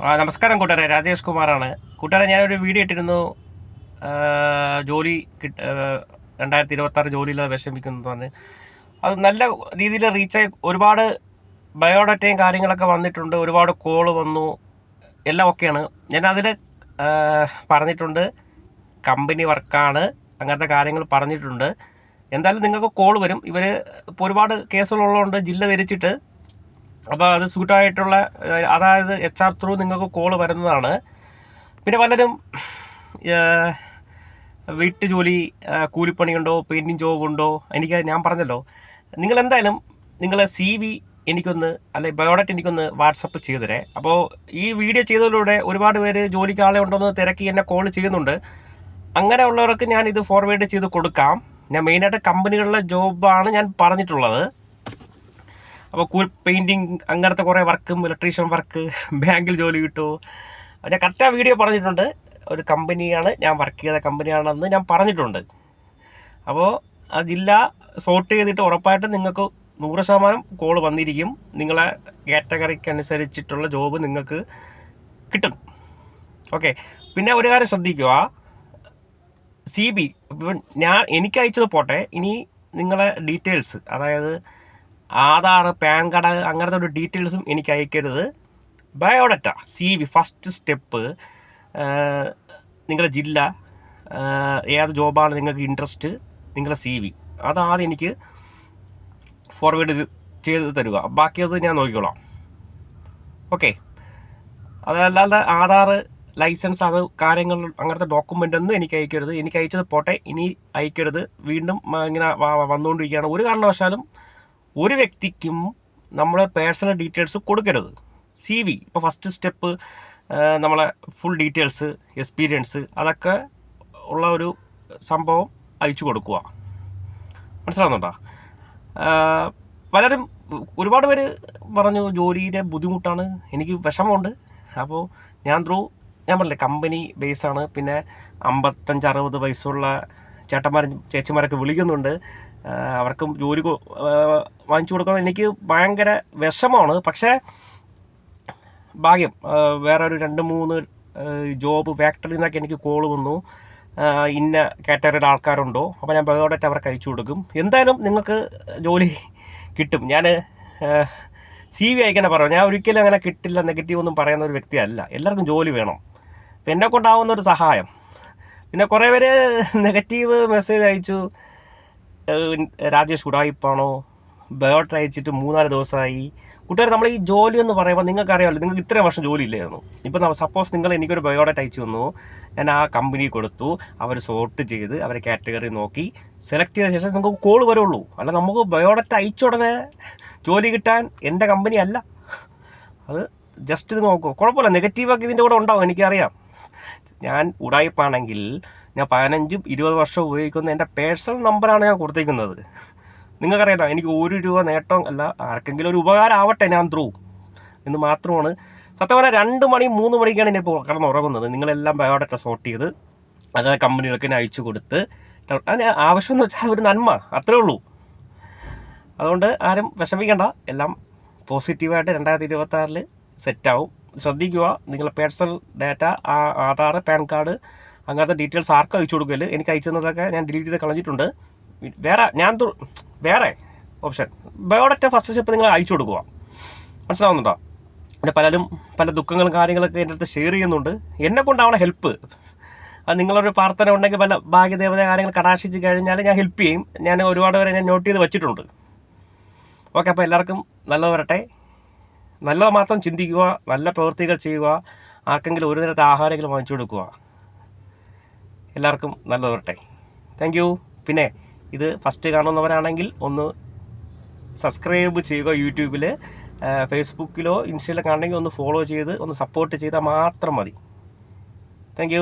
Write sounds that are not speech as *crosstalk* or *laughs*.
ആ നമസ്കാരം കൂട്ടരെ രാജേഷ് കുമാറാണ്. കൂട്ടരെ ഞാനൊരു വീഡിയോ ഇട്ടിരുന്നു. ജോലി കിട്ട രണ്ടായിരത്തി ഇരുപത്തി ആറ് ജോലിയില്ലാതെ വിഷമിക്കുന്നു പറഞ്ഞ്. അത് നല്ല രീതിയിൽ റീച്ചായി ഒരുപാട് ബയോഡാറ്റയും കാര്യങ്ങളൊക്കെ വന്നിട്ടുണ്ട്. ഒരുപാട് കോൾ വന്നു. എല്ലാം ഓക്കെയാണ് ഞാൻ അതിൽ പറഞ്ഞിട്ടുണ്ട്. കമ്പനി വർക്കാണ്. അങ്ങനത്തെ കാര്യങ്ങൾ പറഞ്ഞിട്ടുണ്ട്. എന്തായാലും നിങ്ങൾക്ക് കോൾ വരും. ഇവർ ഇപ്പോൾ ഒരുപാട് കേസുകളുള്ളതുകൊണ്ട് ജില്ല തിരിച്ചിട്ട് അപ്പോൾ അത് സൂട്ടായിട്ടുള്ള അതായത് എച്ച് ആർ ത്രൂ നിങ്ങൾക്ക് കോൾ വരുന്നതാണ്. പിന്നെ പലരും വീട്ടു ജോലി കൂലിപ്പണിയുണ്ടോ പെയിന്റിങ് ഉണ്ടോ എനിക്ക് ഞാൻ പറഞ്ഞല്ലോ. നിങ്ങൾ എന്തായാലും നിങ്ങളെ സി വി എനിക്കൊന്ന് അല്ലെ ബയോഡാറ്റ എനിക്കൊന്ന് വാട്സപ്പ് ചെയ്തരേ അപ്പോൾ ഈ വീഡിയോ ചെയ്തതിലൂടെ ഒരുപാട് പേര് ജോലിക്ക് ആളെ ഉണ്ടോയെന്ന് തിരക്കി എന്നെ കോൾ ചെയ്യുന്നുണ്ട്. അങ്ങനെ ഉള്ളവർക്ക് ഞാൻ ഇത് ഫോർവേഡ് ചെയ്ത് കൊടുക്കാം. ഞാൻ മെയിനായിട്ട് കമ്പനികളിലെ ജോബാണ് ഞാൻ പറഞ്ഞിട്ടുള്ളത്. അപ്പോൾ കൂൾ പെയിന്റിങ് അങ്ങനത്തെ കുറേ വർക്കും ഇലക്ട്രീഷ്യൻ വർക്ക് ബാങ്കിൽ ജോലി കിട്ടുമോ? ഞാൻ കറക്റ്റ് ആ വീഡിയോ പറഞ്ഞിട്ടുണ്ട്. ഒരു കമ്പനിയാണ് ഞാൻ വർക്ക് ചെയ്ത കമ്പനിയാണെന്ന് ഞാൻ പറഞ്ഞിട്ടുണ്ട്. അപ്പോൾ ആ ജില്ല സോർട്ട് ചെയ്തിട്ട് ഉറപ്പായിട്ടും നിങ്ങൾക്ക് നൂറ് ശതമാനം കോൾ വന്നിരിക്കും. നിങ്ങളെ കാറ്റഗറിക്ക് അനുസരിച്ചിട്ടുള്ള ജോബ് നിങ്ങൾക്ക് കിട്ടും. ഓക്കെ പിന്നെ ഒരു കാര്യം ശ്രദ്ധിക്കുക. സി ബി ഞാൻ എനിക്ക് അയച്ചത് പോട്ടെ. ഇനി നിങ്ങളെ ഡീറ്റെയിൽസ് അതായത് ആധാർ പാൻ കാർഡ് അങ്ങനത്തെ ഒരു ഡീറ്റെയിൽസും എനിക്ക് അയക്കരുത്. Biodata C V first step നിങ്ങളുടെ ജില്ല ഏത് ജോബാണ് നിങ്ങൾക്ക് ഇൻട്രസ്റ്റ് നിങ്ങളുടെ സി വി. അതാദ്യം എനിക്ക് ഫോർവേഡ് ചെയ്ത് തരിക. ബാക്കിയത് ഞാൻ നോക്കിക്കോളാം. ഓക്കെ അതല്ലാതെ ആധാർ ലൈസൻസ് അത് കാര്യങ്ങൾ അങ്ങനത്തെ ഡോക്യുമെന്റ് ഒന്നും എനിക്ക് അയക്കരുത്. എനിക്ക് അയച്ചത് പോട്ടെ ഇനി അയക്കരുത്. വീണ്ടും ഇങ്ങനെ വന്നുകൊണ്ടിരിക്കുകയാണ് ഒരു കാരണവശാലും ഒരു വ്യക്തിക്കും നമ്മളെ പേഴ്സണൽ ഡീറ്റെയിൽസ് കൊടുക്കരുത്. സി വി ഇപ്പോൾ ഫസ്റ്റ് സ്റ്റെപ്പ് നമ്മളെ ഫുൾ ഡീറ്റെയിൽസ് എക്സ്പീരിയൻസ് അതൊക്കെ ഉള്ള ഒരു സംഭവം അയച്ചു കൊടുക്കുക. മനസ്സിലാവുന്നുണ്ടോ? പലരും ഒരുപാട് പേര് പറഞ്ഞു ജോലിയുടെ ബുദ്ധിമുട്ടാണ് എനിക്ക് വിഷമമുണ്ട്. അപ്പോൾ ഞാൻ ത്രൂ ഞാൻ പറഞ്ഞില്ലേ കമ്പനി ബേസാണ് പിന്നെ അമ്പത്തഞ്ച് അറുപത് വയസ്സുള്ള ചേട്ടന്മാരും ചേച്ചിമാരൊക്കെ വിളിക്കുന്നുണ്ട്. അവർക്കും ജോലി വാങ്ങിച്ചു കൊടുക്കുന്നത് എനിക്ക് ഭയങ്കര വിഷമമാണ്. പക്ഷേ ഭാഗ്യം. വേറെ ഒരു രണ്ട് മൂന്ന് ജോബ് ഫാക്ടറിയിൽ നിന്നൊക്കെ എനിക്ക് കോൾ വന്നു. ഇന്ന കാറ്റഗറിയുടെ ആൾക്കാരുണ്ടോ? അപ്പോൾ ഞാൻ ബയോഡേറ്റ് അവർക്ക് അയച്ചു കൊടുക്കും. എന്തായാലും നിങ്ങൾക്ക് ജോലി കിട്ടും. ഞാൻ സി വി അയക്കാൻ പറയാം ഞാൻ ഒരിക്കലും അങ്ങനെ കിട്ടില്ല നെഗറ്റീവ് ഒന്നും പറയുന്ന ഒരു വ്യക്തിയല്ല. എല്ലാവർക്കും ജോലി വേണം. അപ്പം എന്നെ കൊണ്ടാവുന്ന ഒരു സഹായം. പിന്നെ കുറേ പേര് *laughs* നെഗറ്റീവ് മെസ്സേജ് അയച്ചു. രാജേഷ് ഉടായിപ്പാണോ? ബയോട്ട് അയച്ചിട്ട് മൂന്നാൽ ദിവസമായി. കൂട്ടുകാർ നമ്മൾ ഈ ജോലി എന്ന് പറയുമ്പോൾ നിങ്ങൾക്ക് അറിയാമല്ലോ നിങ്ങൾക്ക് ഇത്രയും വർഷം ജോലി ഇല്ലായിരുന്നു. ഇപ്പം സപ്പോസ് നിങ്ങൾ എനിക്കൊരു ബയോഡാറ്റ അയച്ചു തന്നു. ഞാൻ ആ കമ്പനി കൊടുത്തു. അവർ സോർട്ട് ചെയ്ത് അവരെ കാറ്റഗറി നോക്കി. സെലക്ട് ചെയ്ത ശേഷം നിങ്ങൾക്ക് കോൾ വരുള്ളൂ. അല്ല നമുക്ക് ബയോഡാറ്റ അയച്ച ഉടനെ ജോലി കിട്ടാൻ എന്റെ കമ്പനി അല്ല. അത് ജസ്റ്റ് ഇത് നോക്കൂ. കുഴപ്പമില്ല നെഗറ്റീവൊക്കെ ഇതിന്റെ കൂടെ ഉണ്ടാവും എനിക്കറിയാം. ഞാൻ ഉടായിപ്പാണെങ്കിൽ ഞാൻ പതിനഞ്ചും ഇരുപത് വർഷം ഉപയോഗിക്കുന്ന എന്റെ പേഴ്സണൽ നമ്പറാണ് ഞാൻ കൊടുത്തേക്കുന്നത്. നിങ്ങൾക്കറിയാം എനിക്ക് ഒരു രൂപ നേട്ടം അല്ല ആർക്കെങ്കിലും ഒരു ഉപകാരം ആവട്ടെ ഞാൻ ത്രൂ എന്ന് മാത്രമാണ്. സത്യം പറഞ്ഞാൽ രണ്ട് മണി മൂന്ന് മണിക്കാണ് ഞാൻ ഇപ്പോൾ കിടന്ന് ഉറങ്ങുന്നത് നിങ്ങളെല്ലാം ബയോഡാറ്റ സോർട്ട് ചെയ്ത് അത് കമ്പനികൾക്ക് തന്നെ അയച്ചു കൊടുത്ത്. അതിന് ആവശ്യം എന്ന് വെച്ചാൽ ഒരു നന്മ അത്രേ ഉള്ളൂ. അതുകൊണ്ട് ആരും വിഷമിക്കേണ്ട. എല്ലാം പോസിറ്റീവായിട്ട് രണ്ടായിരത്തി ഇരുപത്തി ആറിൽ സെറ്റാവും. ശ്രദ്ധിക്കുക. നിങ്ങളുടെ പേഴ്സണൽ ഡാറ്റ ആ ആധാർ പാൻ കാർഡ് അങ്ങനത്തെ ഡീറ്റെയിൽസ് ആർക്കും അയച്ചു കൊടുക്കൽ? എനിക്ക് അയച്ചതൊക്കെ ഞാൻ ഡിലീറ്റ് ചെയ്ത് കളഞ്ഞിട്ടുണ്ട്. വേറെ ഞാൻ വേറെ ഓപ്ഷൻ. ബയോഡാറ്റ ഫസ്റ്റ് സ്റ്റെപ്പ് നിങ്ങൾ അയച്ചു കൊടുക്കുക. മനസ്സിലാവുന്നുണ്ടോ? പിന്നെ പലരും പല ദുഃഖങ്ങളും കാര്യങ്ങളൊക്കെ എന്റെ അടുത്ത് ഷെയർ ചെയ്യുന്നുണ്ട്. എന്നെ കൊണ്ടാവണ ഹെൽപ്പ്. അത് നിങ്ങളൊരു പ്രാർത്ഥന ഉണ്ടെങ്കിൽ പല ഭാഗ്യദേവത കാര്യങ്ങൾ കടാക്ഷിച്ച് കഴിഞ്ഞാൽ ഞാൻ ഹെൽപ്പ് ചെയ്യും. ഞാൻ ഒരുപാട് പേരെ ഞാൻ നോട്ട് ചെയ്ത് വെച്ചിട്ടുണ്ട്. ഓക്കെ അപ്പോൾ എല്ലാവർക്കും നല്ലത് വരട്ടെ. നല്ലത് മാത്രം ചിന്തിക്കുക നല്ല പ്രവൃത്തികൾ ചെയ്യുക ആർക്കെങ്കിലും ഒരു നേരത്തെ ആഹാരമെങ്കിലും വാങ്ങിച്ചു കൊടുക്കുക. എല്ലാവർക്കും നല്ലത് വരട്ടെ താങ്ക് യു പിന്നെ ഇത് ഫസ്റ്റ് കാണുന്നവരാണെങ്കിൽ ഒന്ന് സബ്സ്ക്രൈബ് ചെയ്യുക യൂട്യൂബിൽ ഫേസ്ബുക്കിലോ ഇൻസ്റ്റയിലോ കാണണമെങ്കിൽ ഒന്ന് ഫോളോ ചെയ്ത് ഒന്ന് സപ്പോർട്ട് ചെയ്താൽ മാത്രം മതി. താങ്ക്